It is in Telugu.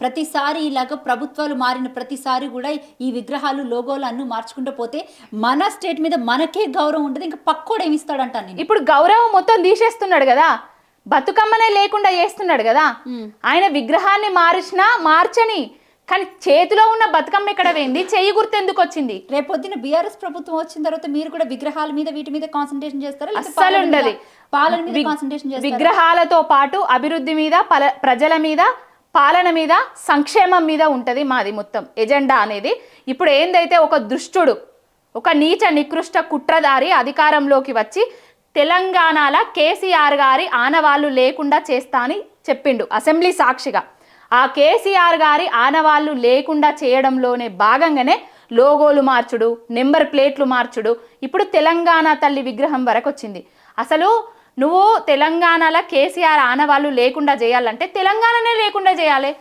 ప్రతిసారి ఇలాగ ప్రభుత్వాలు మారిన ప్రతిసారి కూడా ఈ విగ్రహాలు లోగోలు అన్ని మార్చుకుంటూ పోతే మన స్టేట్ మీద మనకే గౌరవం ఉంటుంది ఇంకా పక్కోడు ఏమి ఇస్తాడంటాను నేను ఇప్పుడు గౌరవం మొత్తం తీసేస్తున్నాడు కదా బతుకమ్మనే లేకుండా చేస్తున్నాడు కదా ఆయన విగ్రహాన్ని మార్చినా మార్చని కానీ చేతిలో ఉన్న బతుకమ్మ ఎక్కడ పోయింది? చెయ్యి గుర్తు ఎందుకు వచ్చింది? రేపొద్దున బీఆర్ఎస్ ప్రభుత్వం వచ్చిన తర్వాత మీరు కూడా విగ్రహాల మీద వీటి మీద కాన్సన్ట్రేషన్ చేస్తారా? అస్సలు ఉండదు. పాలన మీద కాన్సన్ట్రేషన్ విగ్రహాలతో పాటు అభివృద్ధి మీద పల- ప్రజల మీద పాలన మీద సంక్షేమం మీద ఉంటుంది మాది మొత్తం. ఎజెండా అనేది. ఇప్పుడు ఏందైతే ఒక దుష్టుడు ఒక నీచ నికృష్ట కుట్రదారి అధికారంలోకి వచ్చి తెలంగాణల కేసీఆర్ గారి ఆనవాళ్ళు లేకుండా చేస్తా అని చెప్పిండు అసెంబ్లీ సాక్షిగా. ఆ కేసీఆర్ గారి ఆనవాళ్ళు లేకుండా చేయడంలోనే భాగంగానే లోగోలు మార్చుడు నెంబర్ ప్లేట్లు మార్చుడు. ఇప్పుడు తెలంగాణ తల్లి విగ్రహం వరకు వచ్చింది అసలు నువ్వు తెలంగాణలో కేసీఆర్ ఆనవాళ్ళు లేకుండా చేయాలంటే తెలంగాణనే లేకుండా చేయాలి.